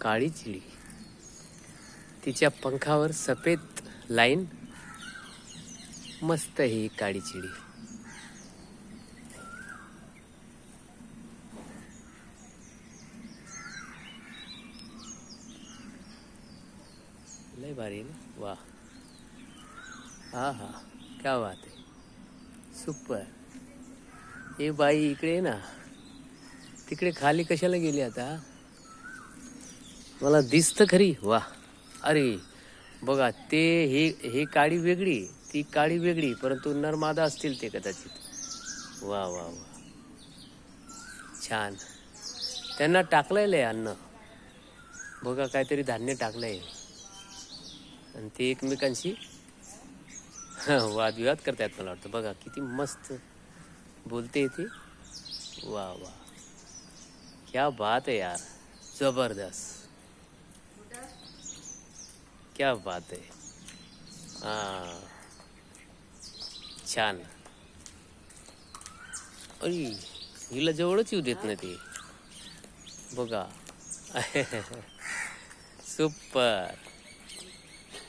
काळी चिडी तिच्या पंखावर सफेद लाईन. मस्त ही काळी चिडी. लय भारी ना? वा हा हा. क्या बात आहे. सुपर. हे बाई इकडे ना. तिकडे खाली कशाला गेली आता? मला दिसतं खरी. वा. अरे बघा ते हे हे काळी वेगळी ती काळी वेगळी परंतु नर्मादा असतील ते कदाचित. वा वा वा. छान. त्यांना टाकलेलं आहे अन्न. बघा काहीतरी धान्य टाकलंय. आणि ते एकमेकांशी वादविवाद करतायत मला वाटतं. बघा किती मस्त बोलते ते. वा वा. क्या बात आहे यार. जबरदस्त. क्या बात आहे हा छान। अरे हिला जवळच येऊ देत नाही ते. बघा. सुपर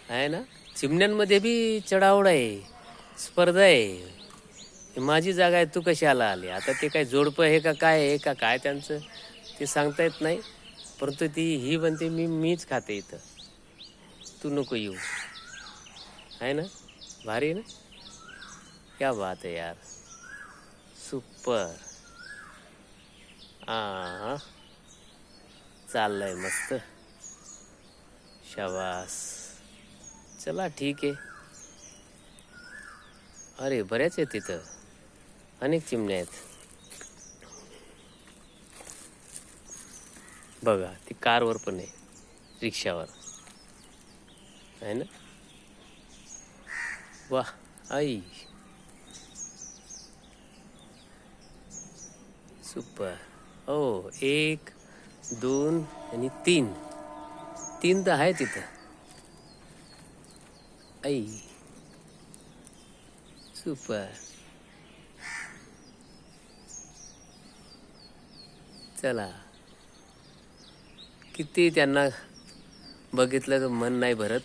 आहे ना? चिमण्यांमध्ये बी चढावड आहे. स्पर्धा आहे. माझी जागा आहे तू कशी आला? आली आता ते काय जोडपं हे का काय आहे का काय त्यांचं ते सांगता येत नाही. परंतु ती ही म्हणते मी मीच खाते इथं. तू नको येऊ. आहे ना? भारी ना? क्या बात आहे यार. सुपर आ चाललंय मस्त. शाबास. चला ठीक आहे. अरे बऱ्याच आहेत तिथं अनेक चिमण्या आहेत. बघा ती कारवर पण आहे. रिक्षावर. आहे ना? वा आई। सुपर। हो एक दोन आणि तीन। तीन तर आहे तिथं। आई। सुपर। चला। किती त्यांना बघितलं तर मन नाही भरत.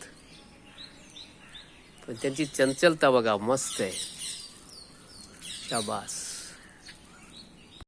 पण त्यांची चंचलता बघा मस्त आहे. शाबास.